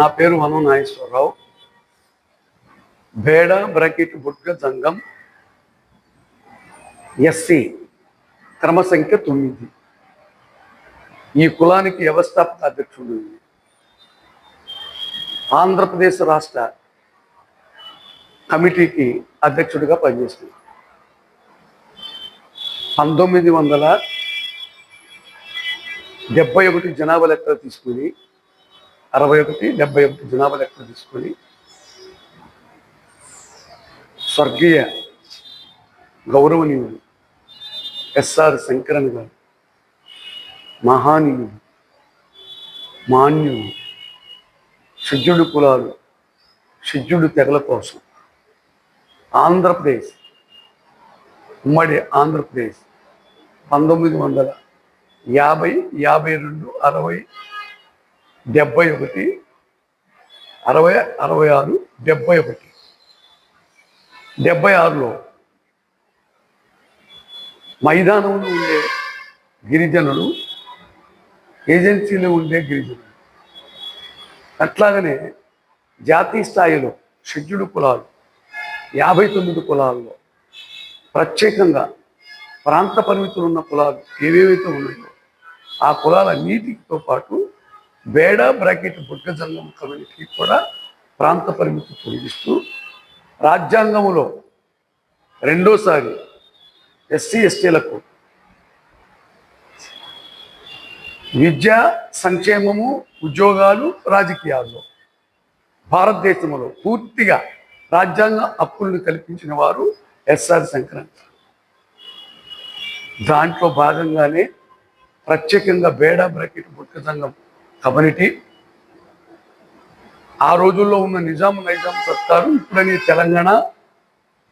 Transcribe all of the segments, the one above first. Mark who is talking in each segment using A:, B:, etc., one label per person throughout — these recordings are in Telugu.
A: నా పేరు వను నాగేశ్వరరావు. బేడ బ్రాకెట్ బుడ్గ జంగం. ఎస్సి క్రమ సంఖ్య తొమ్మిది. ఈ కులానికి వ్యవస్థాపక అధ్యక్షుడు. ఆంధ్రప్రదేశ్ రాష్ట్ర కమిటీకి అధ్యక్షుడిగా పనిచేస్తుంది. పంతొమ్మిది వందల డెబ్బై ఒకటి జనాభా లెక్కలు తీసుకుని అరవై ఒకటి డెబ్బై ఒకటి జనాభా లెక్కలు తీసుకొని స్వర్గీయ గౌరవనీయుడు ఎస్ఆర్ శంకరన్ గారు మహానీయుడు మాన్యుడు షిడ్యూడు కులాలు షిడ్యూడు తెగల కోసం ఆంధ్రప్రదేశ్ ఉమ్మడి ఆంధ్రప్రదేశ్ పంతొమ్మిది వందల యాభై యాభై రెండు అరవై డెబ్బై ఒకటి అరవై అరవై ఆరు డెబ్బై ఒకటి. డెబ్బై ఆరులో మైదానంలో ఉండే గిరిజనులు ఏజెన్సీలో ఉండే గిరిజనులు అట్లాగనే జాతీయ స్థాయిలో షెడ్యూల్డ్ కులాలు యాభై తొమ్మిది కులాల్లో ప్రత్యేకంగా ప్రాంత పరిమితులు ఉన్న కులాలు ఏవేవైతే ఉన్నాయో ఆ కులాలన్నిటితో పాటు బేడ బ్రాకెట్ బుడ్గ జంగం కమ్యూనిటీ కూడా ప్రాంత పరిమితి పొడిగిస్తూ రాజ్యాంగంలో రెండోసారి ఎస్సీ ఎస్టీలకు విద్య సంక్షేమము ఉద్యోగాలు రాజకీయాల్లో భారతదేశంలో పూర్తిగా రాజ్యాంగ హక్కులను కల్పించిన వారు ఎస్ఆర్ సంక్రాంతి దాంట్లో భాగంగానే ప్రత్యేకంగా బేడా బ్రాకెట్ బుట్క సంఘం కమ్యూనిటీ. ఆ రోజుల్లో ఉన్న నిజాం నైజాం సర్కారు ఇప్పుడని తెలంగాణ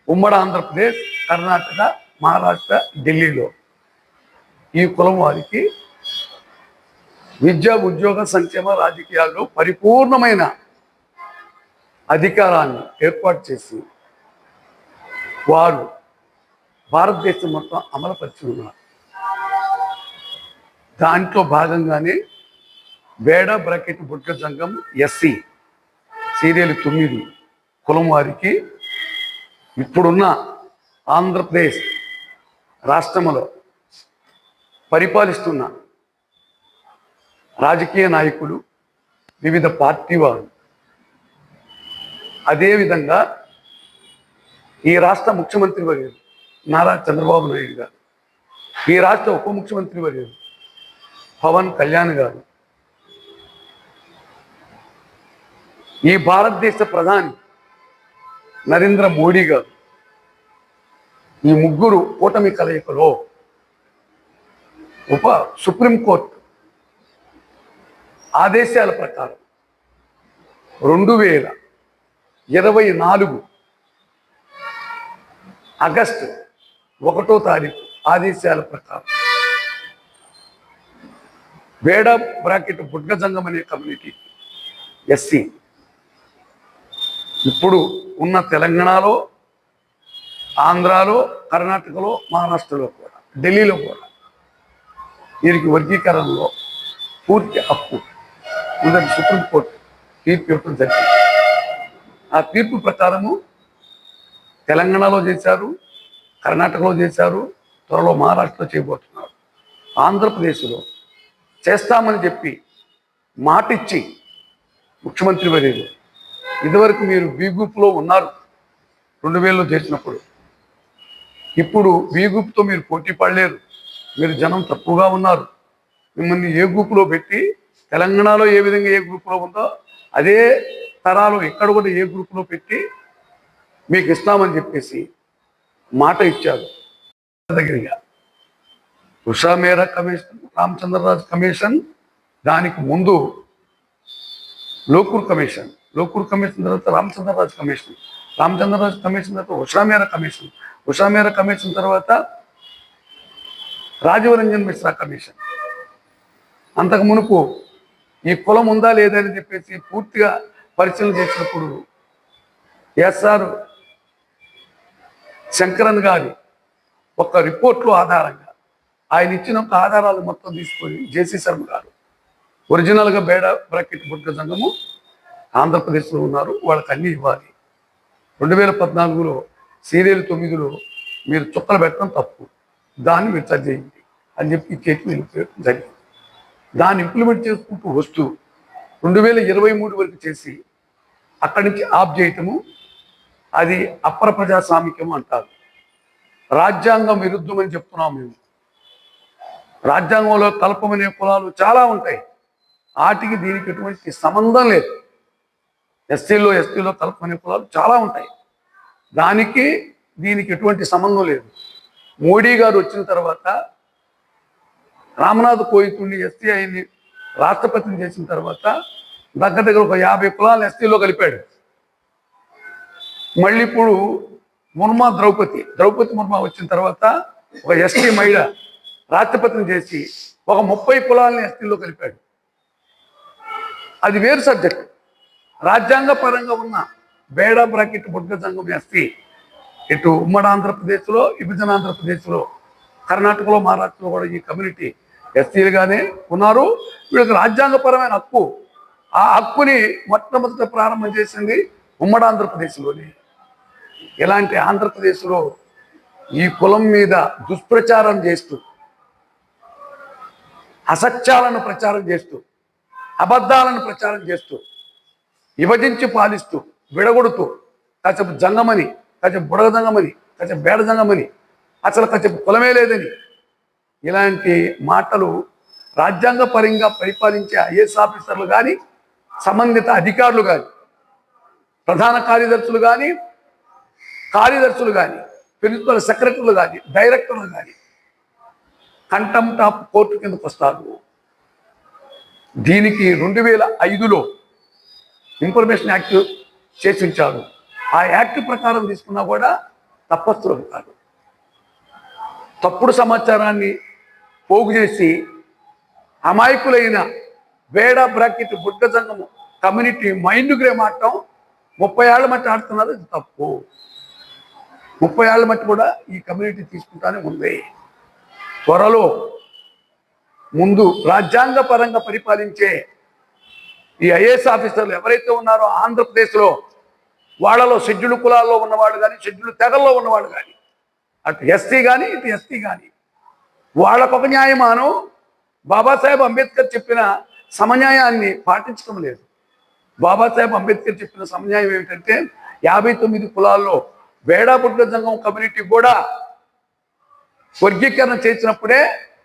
A: ఉమ్మడి ఆంధ్రప్రదేశ్ కర్ణాటక మహారాష్ట్ర ఢిల్లీలో ఈ కులం వారికి విద్య ఉద్యోగ సంక్షేమ రాజకీయాల్లో పరిపూర్ణమైన అధికారాన్ని ఏర్పాటు చేసి వారు భారతదేశం మొత్తం అమలుపరిచి ఉన్నారు. దాంట్లో భాగంగానే బేడ బ్రాకెట్ బుడ్గ సంఘం ఎస్సీ. సీరియల్ తొమ్మిది. కులం వారికి ఇప్పుడున్న ఆంధ్రప్రదేశ్ రాష్ట్రంలో పరిపాలిస్తున్న రాజకీయ నాయకులు వివిధ పార్టీ వారు. అదేవిధంగా ఈ రాష్ట్ర ముఖ్యమంత్రి వర్యులు నారా చంద్రబాబు నాయుడు గారు ఈ రాష్ట్ర ఉప ముఖ్యమంత్రి వర్యులు పవన్ కళ్యాణ్ గారు ఈ భారతదేశ ప్రధాని నరేంద్ర మోడీ గారు ఈ ముగ్గురు కూటమి కలయికలో ఉప సుప్రీంకోర్టు ఆదేశాల ప్రకారం రెండు వేల ఇరవై నాలుగు ఆగస్టు ఒకటో తారీఖు ఆదేశాల ప్రకారం వేడ బ్రాకెట్ బుడ్గజంగం అనే కమ్యూనిటీ ఎస్సీ ఇప్పుడు ఉన్న తెలంగాణలో ఆంధ్రాలో కర్ణాటకలో మహారాష్ట్రలో కూడా ఢిల్లీలో కూడా వీరికి వర్గీకరణలో పూర్తి హక్కు ఉందని సుప్రీంకోర్టు తీర్పు ఇవ్వడం జరిగింది. ఆ తీర్పు ప్రకారము తెలంగాణలో చేశారు కర్ణాటకలో చేశారు త్వరలో మహారాష్ట్రలో చేయబోతున్నారు. ఆంధ్రప్రదేశ్లో చేస్తామని చెప్పి మాటిచ్చి ముఖ్యమంత్రి వర్యులు ఇదివరకు మీరు బి గ్రూప్లో ఉన్నారు. రెండు వేలలో చేసినప్పుడు. ఇప్పుడు బి గ్రూప్తో మీరు పోటీ పడలేరు. మీరు జనం తక్కువగా ఉన్నారు. మిమ్మల్ని ఏ గ్రూప్లో పెట్టి తెలంగాణలో ఏ విధంగా ఏ గ్రూప్లో ఉందో అదే తరాలు ఎక్కడ కూడా ఏ గ్రూప్లో పెట్టి మీకు ఇస్తామని చెప్పేసి మాట ఇచ్చారు. దగ్గరగా. ఉషా మేరా కమిషన్ రామచంద్రరాజు కమిషన్ దానికి ముందు లోకూర్ కమిషన్ లోకూర్ కమిషన్ తర్వాత రామచంద్రరాజు కమిషన్. రామచంద్రరాజు కమిషన్ తర్వాత ఉషామేర కమిషన్. ఉషామేర కమిషన్ తర్వాత రాజీవరంజన్ మిశ్రా కమిషన్. అంతకు మునుపు ఈ కులం ఉందా లేదని చెప్పేసి పూర్తిగా పరిశీలన చేసినప్పుడు ఎస్ఆర్ శంకరన్ గారి ఒక రిపోర్ట్లో ఆధారంగా ఆయన ఇచ్చిన ఒక ఆధారాలు మొత్తం తీసుకొని జేసీ శర్మ గారు. ఒరిజినల్గా బేడ బ్రాకెట్ బుడ్గ సంఘము ఆంధ్రప్రదేశ్లో ఉన్నారు. వాళ్ళకి అన్నీ ఇవ్వాలి. రెండు వేల పద్నాలుగులో సీరియల్ తొమ్మిదిలో మీరు చుక్కలు పెట్టడం తప్పు. దాన్ని మీరు చేయండి అని చెప్పి చేతి కేసు వెళ్ళిపోయడం జరిగింది. దాన్ని ఇంప్లిమెంట్ చేసుకుంటూ వస్తూ రెండు వేల ఇరవై మూడు వరకు చేసి అక్కడి నుంచి ఆప్ చేయటము అది అప్పర ప్రజాస్వామికం అంటారు. రాజ్యాంగం విరుద్ధమని చెప్తున్నాం మేము. రాజ్యాంగంలో కలపమనే కులాలు చాలా ఉంటాయి. వాటికి దీనికి ఎటువంటి సంబంధం లేదు. ఎస్సీలో ఎస్టీలో కల్పమనే కులాలు చాలా ఉంటాయి. దానికి దీనికి ఎటువంటి సంబంధం లేదు. మోడీ గారు వచ్చిన తర్వాత రామనాథ్ కోయితుండి ఎస్టీ రాష్ట్రపతిని చేసిన తర్వాత దగ్గర దగ్గర ఒక యాభై కులాలను ఎస్టీలో కలిపాడు. మళ్ళీ ఇప్పుడు ముర్మా ద్రౌపది ద్రౌపది ముర్మా వచ్చిన తర్వాత ఒక ఎస్టీ మహిళ రాష్ట్రపతిని చేసి ఒక ముప్పై కులాలని ఎస్టీలో కలిపాడు. అది వేరు సబ్జెక్ట్. రాజ్యాంగ పరంగా ఉన్న బేడా బ్రాకెట్ బుడ్గ సంఘం ఎస్టీ ఇటు ఉమ్మడి ఆంధ్రప్రదేశ్లో విభజన ఆంధ్రప్రదేశ్లో కర్ణాటకలో మహారాష్ట్రలో కూడా ఈ కమ్యూనిటీ ఎస్టీలుగానే ఉన్నారు. వీళ్ళకి రాజ్యాంగపరమైన హక్కు ఆ హక్కుని మొట్టమొదట ప్రారంభం చేసింది ఉమ్మడి ఆంధ్రప్రదేశ్లోని. ఇలాంటి ఆంధ్రప్రదేశ్లో ఈ కులం మీద దుష్ప్రచారం చేస్తూ అసత్యాలను ప్రచారం చేస్తూ అబద్ధాలను ప్రచారం చేస్తూ విభజించి పాలిస్తూ విడగొడుతూ కాసేపు జంగమని కాసేపు బుడగ జంగమని కాసేపు బేడ జంగమని అసలు కాసేపు కులమే లేదని. ఇలాంటి మాటలు రాజ్యాంగ పరంగా పరిపాలించే ఐఏఎస్ ఆఫీసర్లు కానీ సంబంధిత అధికారులు కానీ ప్రధాన కార్యదర్శులు కానీ కార్యదర్శులు కానీ ప్రిన్సిపల్ సెక్రటరీలు కానీ డైరెక్టర్లు కానీ కంటెంప్ట్ ఆఫ్ కోర్టు కిందకు వస్తారు దీనికి రెండు వేల ఐదులో ఇన్ఫర్మేషన్ యాక్ట్ చేసి ఉంచాడు ఆ యాక్ట్ ప్రకారం తీసుకున్నా కూడా తప్పస్తులు కాదు తప్పుడు సమాచారాన్ని పోగు చేసి అమాయకులైన వేడ బ్రాకెట్ బుడ్డ సంఘము కమ్యూనిటీ మైండ్ గ్రేమ్ ఆడటం ముప్పై ఏళ్ళ మట్టి ఆడుతున్నారు ఇది తప్పు. ముప్పై ఏళ్ళ మట్టి కూడా ఈ కమ్యూనిటీ తీసుకుంటానే ఉంది. త్వరలో ముందు రాజ్యాంగ పరంగా పరిపాలించే ఈ ఐఏఎస్ ఆఫీసర్లు ఎవరైతే ఉన్నారో ఆంధ్రప్రదేశ్లో వాళ్ళలో షెడ్యూల్ కులాల్లో ఉన్నవాళ్ళు కానీ షెడ్యూల్ తెగల్లో ఉన్నవాళ్ళు కానీ అటు ఎస్టీ కానీ ఇటు ఎస్టీ కానీ వాళ్ళకొక న్యాయమానం బాబాసాహెబ్ అంబేద్కర్ చెప్పిన సమన్యాయాన్ని పాటించడం లేదు. బాబాసాహెబ్ అంబేద్కర్ చెప్పిన సమన్యాయం ఏమిటంటే యాభై తొమ్మిది కులాల్లో వేడాపుట్ల సంఘం కమ్యూనిటీ కూడా వర్గీకరణ చేసినప్పుడే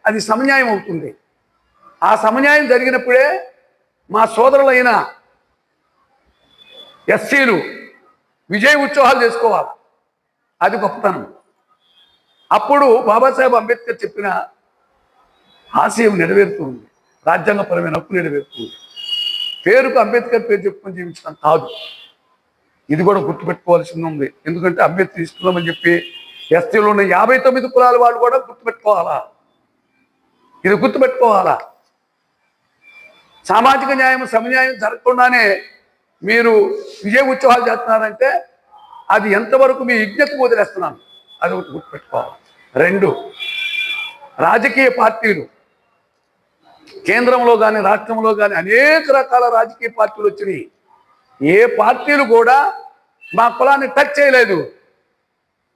A: అది సమన్యాయం అవుతుంది. ఆ సమన్యాయం జరిగినప్పుడే మా సోదరులైన ఎస్సీలు విజయ ఉత్సవాలు చేసుకోవాలి. అది గొప్పతనం. అప్పుడు బాబాసాహెబ్ అంబేద్కర్ చెప్పిన ఆశయం నెరవేరుతుంది. రాజ్యాంగపరమైన హక్కు నెరవేరుతుంది. పేరుకు అంబేద్కర్ పేరు చెప్పుకొని జీవించడం కాదు. ఇది కూడా గుర్తుపెట్టుకోవాల్సింది ఉంది. ఎందుకంటే అంబేద్కర్ ఇస్తున్నామని చెప్పి ఎస్టీలో ఉన్న యాభై తొమ్మిది కులాల వాళ్ళు కూడా గుర్తుపెట్టుకోవాలా? ఇది గుర్తుపెట్టుకోవాలా? సామాజిక న్యాయం సమన్యాయం జరగకుండానే మీరు విజయ ఉత్సవాలు చేస్తున్నారంటే అది ఎంతవరకు మీ యజ్ఞకు వదిలేస్తున్నాను? అది ఒకటి గుర్తుపెట్టుకోవాలి. రెండు రాజకీయ పార్టీలు కేంద్రంలో కానీ రాష్ట్రంలో కానీ అనేక రకాల రాజకీయ పార్టీలు వచ్చినాయి. ఏ పార్టీలు కూడా మా కులాన్ని టచ్ చేయలేదు.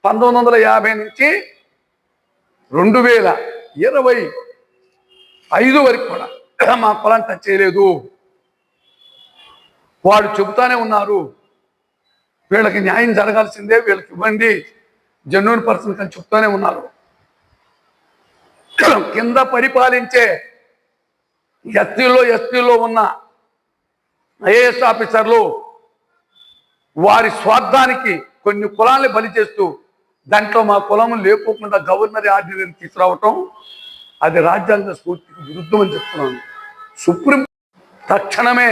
A: పంతొమ్మిది వందల యాభై నుంచి రెండు వేల ఇరవై ఐదు వరకు కూడా. మా పొలం టచ్ చేయలేదు. వాడు చెబుతానే ఉన్నారు. వీళ్ళకి న్యాయం జరగాల్సిందే వీళ్ళకి ఇవ్వండి. జెన్యున్ పర్సన్ కానీ చెప్తూనే ఉన్నారు. కింద పరిపాలించే ఎస్టీలో ఎస్టీలో ఉన్న ఐఏఎస్ ఆఫీసర్లు వారి స్వార్థానికి కొన్ని కులాల్ని బలి చేస్తూ దాంట్లో మా కులం లేకోకుండా గవర్నర్ ఆర్డినరీ తీసుకురావటం అది రాజ్యాంగ స్ఫూర్తికి విరుద్ధం అని చెప్తున్నాను. సుప్రీం తక్షణమే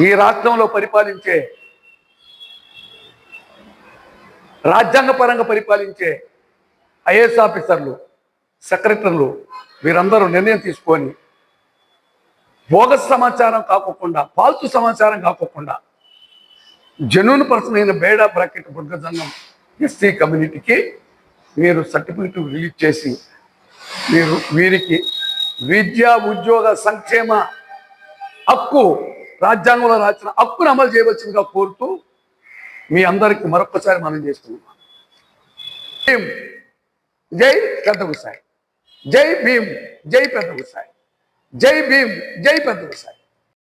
A: ఈ రాష్ట్రంలో పరిపాలించే రాజ్యాంగ పరంగా పరిపాలించే ఐఏఎస్ ఆఫీసర్లు సెక్రటరీలు వీరందరూ నిర్ణయం తీసుకొని బోగస్ సమాచారం కాకోకుండా ఫాల్తు సమాచారం కాకోకుండా జెన్యున్ పర్సన్ అయిన బేడా బ్రాకెట్ బుడ్గ సంఘం ఎస్సీ కమ్యూనిటీకి మీరు సర్టిఫికెట్ రిలీజ్ చేసి మీరు వీరికి విద్యా ఉద్యోగ సంక్షేమ హక్కు రాజ్యాంగంలో రాసిన హక్కును అమలు చేయవలసిందిగా కోరుతూ మీ అందరికి మరొకసారి మనం చేస్తున్నాం. జై పెద్ద గుసాయి జై భీమ్. జై పెద్ద గుసాయి జై భీమ్. జై పెద్ద గుసాయి